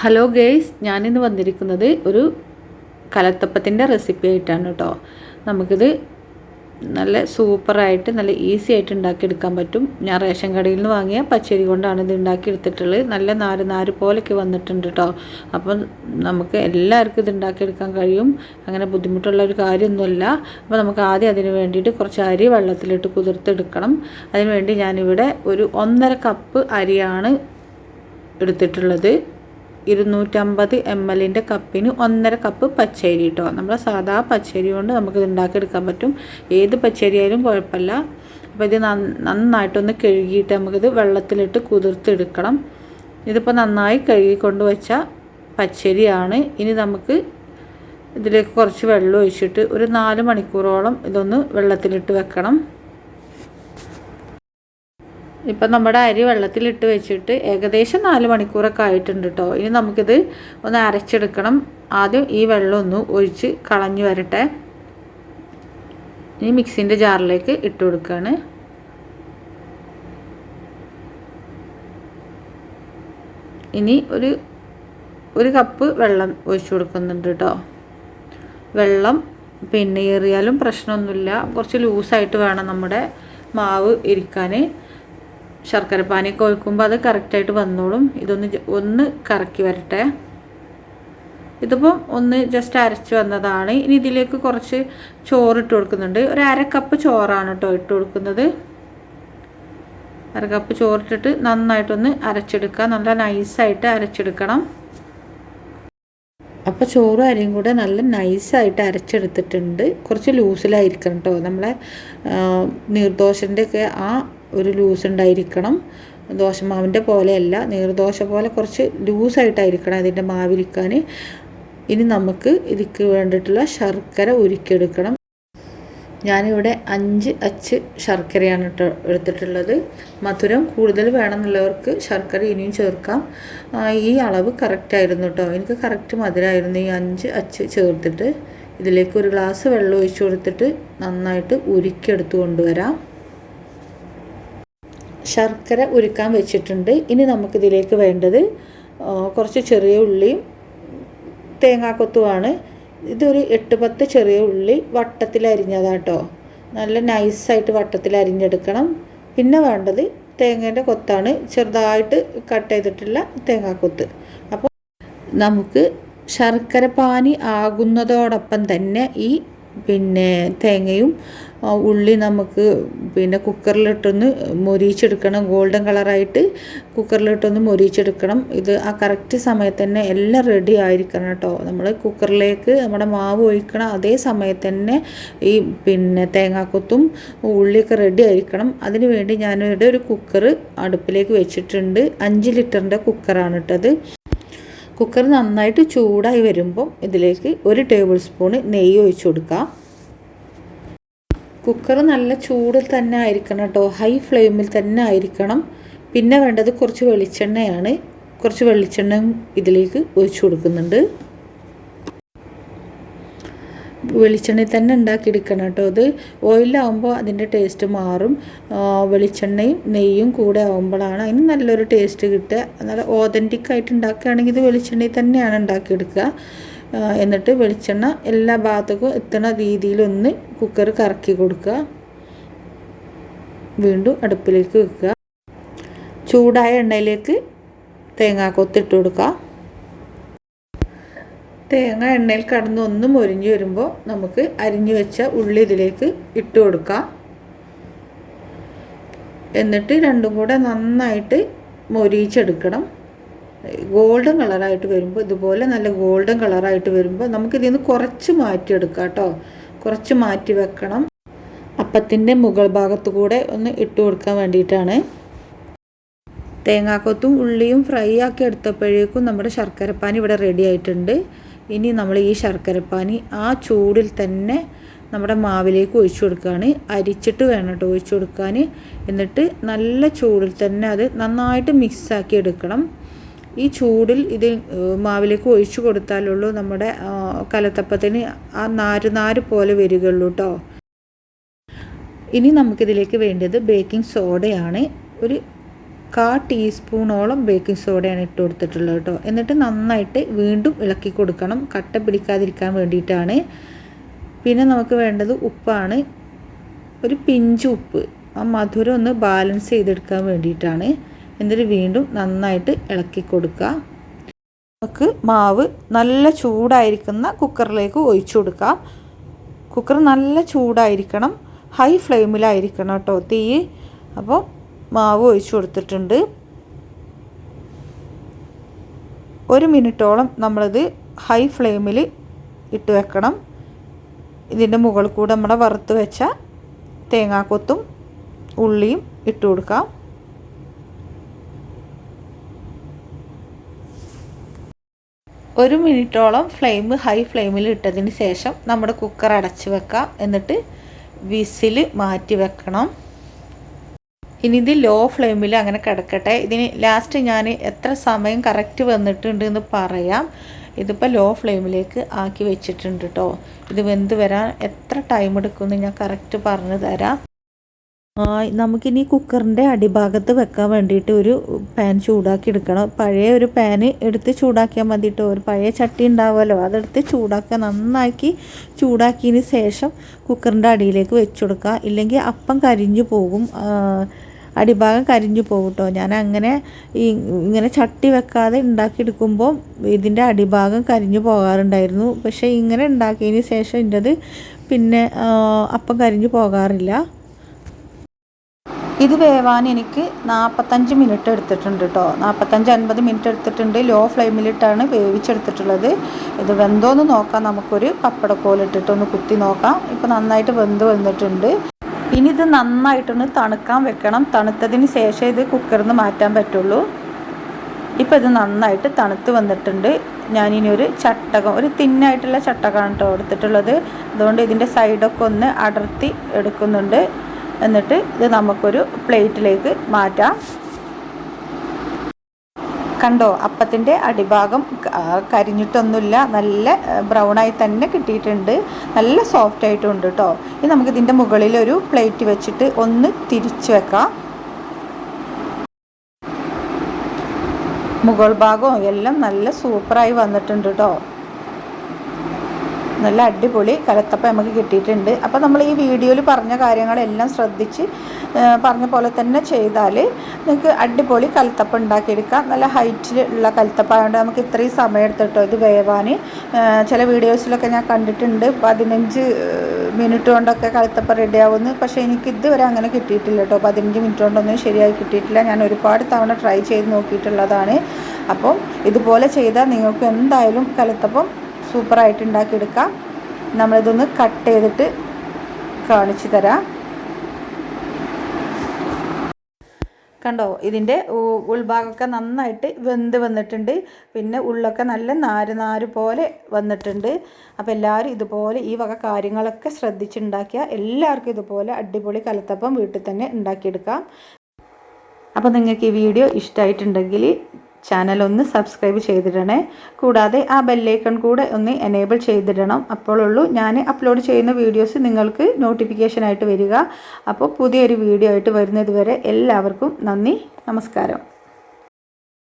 Hello guys ഞാനിന്ന് വന്നിരിക്കുന്നത് ഒരു കലത്തപ്പത്തിന്റെ റെസിപ്പി ആയിട്ടാണ് കേട്ടോ നമുക്കിത് നല്ല സൂപ്പറായിട്ട് നല്ല ഈസി ആയിട്ട് ഉണ്ടാക്കിയെടുക്കാൻ പറ്റും. ഞാൻ റേഷൻ കടയിൽ നിന്ന് വാങ്ങിയ പച്ചരി കൊണ്ടാണ് ഇത് ഉണ്ടാക്കിയെടുത്തിട്ടുള്ളത്. നല്ല നാര് നാര് പോലൊക്കെ വന്നിട്ടുണ്ട് കേട്ടോ അപ്പം നമുക്ക് എല്ലാവർക്കും ഇത് ഉണ്ടാക്കിയെടുക്കാൻ കഴിയും. അങ്ങനെ ബുദ്ധിമുട്ടുള്ള ഒരു കാര്യമൊന്നുമല്ല. അപ്പോൾ നമുക്ക് ആദ്യം അതിന് വേണ്ടിയിട്ട് കുറച്ച് അരി വെള്ളത്തിലിട്ട് കുതിർത്തെടുക്കണം. അതിന് വേണ്ടി ഞാനിവിടെ ഒരു ഒന്നര കപ്പ് അരിയാണ് എടുത്തിട്ടുള്ളത്. ഇരുന്നൂറ്റമ്പത് എം എല്ലിന്റെ കപ്പിന് ഒന്നര കപ്പ് പച്ചരി കേട്ടോ നമ്മൾ സാധാ പച്ചരി കൊണ്ട് നമുക്ക് ഉണ്ടാക്കിയെടുക്കാൻ പറ്റും. ഏത് പച്ചരി ആയാലും കുഴപ്പമില്ല. അപ്പോൾ ഇത് നന്നായിട്ടൊന്ന് കഴുകിയിട്ട് നമുക്കിത് വെള്ളത്തിലിട്ട് കുതിർത്തെടുക്കണം ഇതിപ്പോൾ നന്നായി കഴുകിക്കൊണ്ട് വെച്ച പച്ചരിയാണ്. ഇനി നമുക്ക് ഇതിലേക്ക് കുറച്ച് വെള്ളം ഒഴിച്ചിട്ട് ഒരു നാല് മണിക്കൂറോളം ഇതൊന്ന് വെള്ളത്തിലിട്ട് വെക്കണം. ഇപ്പം നമ്മുടെ അരി വെള്ളത്തിലിട്ട് വെച്ചിട്ട് ഏകദേശം നാല് മണിക്കൂറൊക്കെ ആയിട്ടുണ്ട് കേട്ടോ ഇനി നമുക്കിത് ഒന്ന് അരച്ചെടുക്കണം. ആദ്യം ഈ വെള്ളം ഒന്ന് ഒഴിച്ച് കളഞ്ഞു വരട്ടെ. ഇനി മിക്സിന്റെ ജാറിലേക്ക് ഇട്ട് കൊടുക്കുകയാണ് ഇനി ഒരു ഒരു കപ്പ് വെള്ളം ഒഴിച്ചു കൊടുക്കുന്നുണ്ട് കേട്ടോ വെള്ളം പിന്നെ ഏറിയാലും പ്രശ്നമൊന്നുമില്ല. കുറച്ച് ലൂസായിട്ട് വേണം നമ്മുടെ മാവ് ഇരിക്കാൻ. ശർക്കര പാനിയൊക്കെ ഒഴിക്കുമ്പോൾ അത് കറക്റ്റായിട്ട് വന്നോളും. ഇതൊന്ന് ഒന്ന് കറക്കി വരട്ടെ. ഇതിപ്പം ഒന്ന് ജസ്റ്റ് അരച്ച് വന്നതാണ്. ഇനി ഇതിലേക്ക് കുറച്ച് ചോറ് ഇട്ട് കൊടുക്കുന്നുണ്ട്. ഒരു അര കപ്പ് ചോറാണ് കേട്ടോ ഇട്ട് കൊടുക്കുന്നത്. അര കപ്പ് ചോറിട്ടിട്ട് നന്നായിട്ടൊന്ന് അരച്ചെടുക്കുക. നല്ല നൈസായിട്ട് അരച്ചെടുക്കണം. അപ്പോൾ ചോറും അരിയും കൂടെ നല്ല നൈസായിട്ട് അരച്ചെടുത്തിട്ടുണ്ട്. കുറച്ച് ലൂസിലായിരിക്കണം കേട്ടോ നമ്മളെ നീർദോശന്റെ ഒക്കെ ആ ഒരു ലൂസ് ഉണ്ടായിരിക്കണം. ദോശമാവിന്റെ പോലെയല്ല നീർദോശ പോലെ കുറച്ച് ലൂസായിട്ടായിരിക്കണം അതിന്റെ മാവിരിക്കാൻ. ഇനി നമുക്ക് ഇതിക്ക് വേണ്ടിയിട്ടുള്ള ശർക്കര ഉരുക്കിയെടുക്കണം. ഞാനിവിടെ അഞ്ച് അച്ച് ശർക്കരയാണ് എടുത്തിട്ടുള്ളത്. മധുരം കൂടുതൽ വേണമെന്നുള്ളവർക്ക് ശർക്കര ഇനിയും ചേർക്കാം. ഈ അളവ് കറക്റ്റായിരുന്നു കേട്ടോ എനിക്ക് കറക്റ്റ് മധുരമായിരുന്നു ഈ അഞ്ച് അച്ച് ചേർത്തിട്ട്. ഇതിലേക്ക് ഒരു ഗ്ലാസ് വെള്ളം ഒഴിച്ചു കൊടുത്തിട്ട് നന്നായിട്ട് ഉരുക്കിയെടുത്ത് കൊണ്ടുവരാം. ശർക്കര ഉരുക്കാൻ വെച്ചിട്ടുണ്ട്. ഇനി നമുക്കിതിലേക്ക് വേണ്ടത് കുറച്ച് ചെറിയ ഉള്ളിയും തേങ്ങാക്കൊത്തുമാണ്. ഇതൊരു എട്ട് പത്ത് ചെറിയ ഉള്ളി വട്ടത്തിൽ അരിഞ്ഞതാട്ടോ. നല്ല നൈസായിട്ട് വട്ടത്തിൽ അരിഞ്ഞെടുക്കണം. പിന്നെ വേണ്ടത് തേങ്ങേന്റെ കൊത്താണ്. ചെറുതായിട്ട് കട്ട് ചെയ്തിട്ടുള്ള തേങ്ങാക്കൊത്ത്. അപ്പോൾ നമുക്ക് ശർക്കര പാനി ആകുന്നതോടൊപ്പം തന്നെ ഈ പിന്നെ തേങ്ങയും ഉള്ളി നമുക്ക് പിന്നെ കുക്കറിലിട്ടൊന്ന് മൊരിച്ചെടുക്കണം ഗോൾഡൻ കളറായിട്ട് കുക്കറിലിട്ടൊന്ന് മൊരിച്ചെടുക്കണം ഇത് ആ കറക്റ്റ് സമയത്ത് തന്നെ എല്ലാം റെഡി ആയിരിക്കണം കേട്ടോ. നമ്മൾ കുക്കറിലേക്ക് നമ്മുടെ മാവ് ഒഴിക്കണം അതേ സമയത്ത് തന്നെ ഈ പിന്നെ തേങ്ങാക്കൊത്തും ഉള്ളിയൊക്കെ റെഡി ആയിരിക്കണം. അതിന് വേണ്ടി ഞാനിവിടെ ഒരു കുക്കർ അടുപ്പിലേക്ക് വെച്ചിട്ടുണ്ട്. അഞ്ച് ലിറ്ററിന്റെ കുക്കറാണ് ഇട്ടത് കുക്കർ നന്നായിട്ട് ചൂടായി വരുമ്പോൾ ഇതിലേക്ക് ഒരു ടേബിൾ സ്പൂൺ നെയ്യ് ഒഴിച്ചു കൊടുക്കാം. കുക്കർ നല്ല ചൂടിൽ തന്നെ ആയിരിക്കണം കേട്ടോ. ഹൈ ഫ്ലെയിമിൽ തന്നെ ആയിരിക്കണം. പിന്നെ വേണ്ടത് കുറച്ച് വെളിച്ചെണ്ണയാണ്. കുറച്ച് വെളിച്ചെണ്ണയും ഇതിലേക്ക് ഒഴിച്ചു കൊടുക്കുന്നുണ്ട്. വെളിച്ചെണ്ണയിൽ തന്നെ ഉണ്ടാക്കിയെടുക്കണം കേട്ടോ അത്. ഓയിലാവുമ്പോൾ അതിന്റെ ടേസ്റ്റ് മാറും. വെളിച്ചെണ്ണയും നെയ്യും കൂടെ ആവുമ്പോഴാണ് അതിന് നല്ലൊരു ടേസ്റ്റ് കിട്ടുക. നല്ല ഓതന്റിക് ആയിട്ട് ഉണ്ടാക്കുകയാണെങ്കിൽ ഇത് വെളിച്ചെണ്ണയിൽ തന്നെയാണ് ഉണ്ടാക്കിയെടുക്കുക. എന്നിട്ട് വെളിച്ചെണ്ണ എല്ലാ ഭാഗത്തേക്കും എത്തുന്ന രീതിയിലൊന്ന് കുക്കർ കറക്കി കൊടുക്കുക. വീണ്ടും അടുപ്പിലേക്ക് വെക്കുക. ചൂടായ എണ്ണയിലേക്ക് തേങ്ങാക്കൊത്തിട്ട് കൊടുക്കുക. തേങ്ങ എണ്ണയിൽ കടന്ന് ഒന്ന് മൊരിഞ്ഞ് വരുമ്പോൾ നമുക്ക് അരിഞ്ഞു വെച്ച ഉള്ളി ഇതിലേക്ക് ഇട്ട് കൊടുക്കാം. എന്നിട്ട് രണ്ടും കൂടെ നന്നായിട്ട് മൊരിയിച്ചെടുക്കണം. ഗോൾഡൻ കളറായിട്ട് വരുമ്പോൾ ഇതുപോലെ നല്ല ഗോൾഡൻ കളറായിട്ട് വരുമ്പോൾ നമുക്കിതിൽ നിന്ന് കുറച്ച് മാറ്റിയെടുക്കാം കേട്ടോ. കുറച്ച് മാറ്റി വെക്കണം. അപ്പത്തിന്റെ മുകൾ ഭാഗത്തു കൂടെ ഒന്ന് ഇട്ട് കൊടുക്കാൻ വേണ്ടിയിട്ടാണ്. തേങ്ങാക്കൊത്തും ഉള്ളിയും ഫ്രൈ ആക്കി എടുത്തപ്പോഴേക്കും നമ്മുടെ ശർക്കരപ്പാൻ ഇവിടെ റെഡി ആയിട്ടുണ്ട്. ഇനി നമ്മൾ ഈ ശർക്കരപ്പാനി ആ ചൂടിൽ തന്നെ നമ്മുടെ മാവിലേക്ക് ഒഴിച്ചു കൊടുക്കുകയാണ്. അരിച്ചിട്ട് വേണം കേട്ടോ ഒഴിച്ചു കൊടുക്കാൻ. എന്നിട്ട് നല്ല ചൂടിൽ തന്നെ അത് നന്നായിട്ട് മിക്സാക്കി എടുക്കണം. ഈ ചൂടിൽ ഇത് മാവിലേക്ക് ഒഴിച്ചു കൊടുത്താലുള്ളൂ നമ്മുടെ കലത്തപ്പത്തിന് ആ നാര് നാര് പോലെ വരികയുള്ളൂ കേട്ടോ. ഇനി നമുക്കിതിലേക്ക് വേണ്ടത് ബേക്കിംഗ് സോഡയാണ് ഒരു കാ ടീസ്പൂണോളം ബേക്കിംഗ് സോഡയാണ് ഇട്ട് കൊടുത്തിട്ടുള്ളത് കേട്ടോ. എന്നിട്ട് നന്നായിട്ട് വീണ്ടും ഇളക്കി കൊടുക്കണം. കട്ട പിടിക്കാതിരിക്കാൻ വേണ്ടിയിട്ടാണ്. പിന്നെ നമുക്ക് വേണ്ടത് ഉപ്പാണ്. ഒരു പിഞ്ച് ഉപ്പ്. ആ മധുരം ഒന്ന് ബാലൻസ് ചെയ്തെടുക്കാൻ വേണ്ടിയിട്ടാണ്. എന്നിട്ട് വീണ്ടും നന്നായിട്ട് ഇളക്കി കൊടുക്കുക. നമുക്ക് മാവ് നല്ല ചൂടായിരിക്കുന്ന കുക്കറിലേക്ക് ഒഴിച്ചു കൊടുക്കാം. കുക്കർ നല്ല ചൂടായിരിക്കണം. ഹൈ ഫ്ലെയിമിലായിരിക്കണം കേട്ടോ തീ. അപ്പോൾ മാവ് ഒഴിച്ചു കൊടുത്തിട്ടുണ്ട്. ഒരു മിനിറ്റോളം നമ്മളിത് ഹൈ ഫ്ലെയിമിൽ ഇട്ട് വെക്കണം. ഇതിന്റെ മുകളിൽ കൂടെ നമ്മുടെ വറുത്ത് വെച്ച തേങ്ങാക്കൊത്തും ഉള്ളിയും ഇട്ട് കൊടുക്കാം. ഒരു മിനിറ്റോളം ഫ്ലെയിം ഹൈ ഫ്ലെയിമിൽ ഇട്ടതിന് ശേഷം നമ്മുടെ കുക്കർ അടച്ച് വെക്കാം. എന്നിട്ട് വിസിൽ മാറ്റി വെക്കണം. ഇനി ഇത് ലോ ഫ്ലെയിമിൽ അങ്ങനെ കിടക്കട്ടെ. ഇതിന് ലാസ്റ്റ് ഞാൻ എത്ര സമയം കറക്റ്റ് വന്നിട്ടുണ്ട് എന്ന് പറയാം. ഇതിപ്പോൾ ലോ ഫ്ലെയിമിലേക്ക് ആക്കി വെച്ചിട്ടുണ്ട് കേട്ടോ ഇത് വെന്ത് വരാൻ എത്ര ടൈം എടുക്കുമെന്ന് ഞാൻ കറക്റ്റ് പറഞ്ഞു തരാം. നമുക്കിനി കുക്കറിന്റെ അടിഭാഗത്ത് വെക്കാൻ വേണ്ടിയിട്ട് ഒരു പാൻ ചൂടാക്കി എടുക്കണം. പഴയ ഒരു പാന് എടുത്ത് ചൂടാക്കിയാൽ മതി കേട്ടോ ഒരു പഴയ ചട്ടി ഉണ്ടാവുമല്ലോ. അതെടുത്ത് ചൂടാക്കുക നന്നാക്കി ചൂടാക്കിയതിന് ശേഷം കുക്കറിന്റെ അടിയിലേക്ക് വെച്ചു കൊടുക്കുക. ഇല്ലെങ്കിൽ അപ്പം കരിഞ്ഞു പോകും. അടിഭാഗം കരിഞ്ഞു പോകും ഞാൻ അങ്ങനെ ഇങ്ങനെ ചട്ടി വെക്കാതെ ഉണ്ടാക്കിയെടുക്കുമ്പോൾ ഇതിന്റെ അടിഭാഗം കരിഞ്ഞു പോകാറുണ്ടായിരുന്നു. പക്ഷേ ഇങ്ങനെ ഉണ്ടാക്കിയതിന് ശേഷം ഇതിന്റെത് പിന്നെ അപ്പം കരിഞ്ഞു പോകാറില്ല. ഇത് വേവാൻ എനിക്ക് നാൽപ്പത്തഞ്ച് മിനിറ്റ് എടുത്തിട്ടുണ്ട് കേട്ടോ നാൽപ്പത്തഞ്ച് അൻപത് മിനിറ്റ് എടുത്തിട്ടുണ്ട്. ലോ ഫ്ലെയിമിലിട്ടാണ് വേവിച്ചെടുത്തിട്ടുള്ളത്. ഇത് വെന്തോന്ന് നോക്കാം. നമുക്കൊരു പപ്പടക്കോലിട്ടിട്ടൊന്ന് കുത്തി നോക്കാം. ഇപ്പോൾ നന്നായിട്ട് വെന്ത് വന്നിട്ടുണ്ട്. ഇനി ഇത് നന്നായിട്ടൊന്ന് തണുക്കാൻ വെക്കണം. തണുത്തതിന് ശേഷം ഇത് കുക്കറിൽ നിന്ന് മാറ്റാൻ പറ്റുള്ളൂ. ഇപ്പോൾ ഇത് നന്നായിട്ട് തണുത്ത് വന്നിട്ടുണ്ട്. ഞാനിനി ഒരു ചട്ടകം ഒരു തിന്നായിട്ടുള്ള ചട്ടകമാണ് കേട്ടോ എടുത്തിട്ടുള്ളത്. അതുകൊണ്ട് ഇതിന്റെ സൈഡൊക്കെ ഒന്ന് അടർത്തി എടുക്കുന്നുണ്ട്. എന്നിട്ട് ഇത് നമുക്കൊരു പ്ലേറ്റിലേക്ക് മാറ്റാം. കണ്ടോ? അപ്പത്തിന്റെ അടിഭാഗം കരിഞ്ഞിട്ടൊന്നുമില്ല. നല്ല ബ്രൗണായി തന്നെ കിട്ടിയിട്ടുണ്ട്. നല്ല സോഫ്റ്റ് ആയിട്ടുണ്ട് കേട്ടോ ഇനി നമുക്ക് ഇതിന്റെ മുകളിൽ ഒരു പ്ലേറ്റ് വെച്ചിട്ട് ഒന്ന് തിരിച്ചു വെക്കാം. മുകൾ ഭാഗവും എല്ലാം നല്ല സൂപ്പറായി വന്നിട്ടുണ്ട് കേട്ടോ നല്ല അടിപൊളി കലത്തപ്പം നമുക്ക് കിട്ടിയിട്ടുണ്ട്. അപ്പോൾ നമ്മൾ ഈ വീഡിയോയിൽ പറഞ്ഞ കാര്യങ്ങളെല്ലാം ശ്രദ്ധിച്ച് പറഞ്ഞ പോലെ തന്നെ ചെയ്താൽ നിങ്ങൾക്ക് അടിപൊളി കലത്തപ്പം ഉണ്ടാക്കിയെടുക്കാം. നല്ല ഹൈറ്റിലുള്ള കലത്തപ്പമായതുകൊണ്ട് നമുക്ക് ഇത്രയും സമയം എടുത്തിട്ടോ ഇത് വേവാൻ ചില വീഡിയോസിലൊക്കെ ഞാൻ കണ്ടിട്ടുണ്ട്. പതിനഞ്ച് മിനിറ്റ് കൊണ്ടൊക്കെ കലത്തപ്പം റെഡിയാവുന്നു പക്ഷേ എനിക്ക് ഇതുവരെ അങ്ങനെ കിട്ടിയിട്ടില്ല കേട്ടോ. പതിനഞ്ച് മിനിറ്റ് കൊണ്ടൊന്നും ശരിയായി കിട്ടിയിട്ടില്ല. ഞാൻ ഒരുപാട് തവണ ട്രൈ ചെയ്ത് നോക്കിയിട്ടുള്ളതാണ്. അപ്പം ഇതുപോലെ ചെയ്താൽ നിങ്ങൾക്ക് എന്തായാലും കലത്തപ്പം സൂപ്പറായിട്ട് ഉണ്ടാക്കിയെടുക്കാം നമ്മളിതൊന്ന് കട്ട് ചെയ്തിട്ട് കാണിച്ചു തരാം. കണ്ടോ ഇതിന്റെ ഉൾഭാഗമൊക്കെ നന്നായിട്ട് വെന്ത് വന്നിട്ടുണ്ട്. പിന്നെ ഉള്ളൊക്കെ നല്ല നാര് നാര് പോലെ വന്നിട്ടുണ്ട്. അപ്പോൾ എല്ലാവരും ഇതുപോലെ ഈ വക കാര്യങ്ങളൊക്കെ ശ്രദ്ധിച്ചുണ്ടാക്കിയാൽ എല്ലാവർക്കും ഇതുപോലെ അടിപൊളി കലത്തപ്പം വീട്ടിൽ തന്നെ ഉണ്ടാക്കിയെടുക്കാം. അപ്പോൾ നിങ്ങൾക്ക് ഈ വീഡിയോ ഇഷ്ടമായിട്ടുണ്ടെങ്കിൽ ചാനൽ ഒന്ന് സബ്സ്ക്രൈബ് ചെയ്തിടണേ. കൂടാതെ ആ ബെല്ലൈക്കൺ കൂടെ ഒന്ന് എനേബിൾ ചെയ്തിടണം. അപ്പോഴുള്ളൂ ഞാൻ അപ്ലോഡ് ചെയ്യുന്ന വീഡിയോസ് നിങ്ങൾക്ക് നോട്ടിഫിക്കേഷനായിട്ട് വരിക. അപ്പോൾ പുതിയൊരു വീഡിയോ ആയിട്ട് വരുന്നതുവരെ എല്ലാവർക്കും നന്ദി നമസ്കാരം.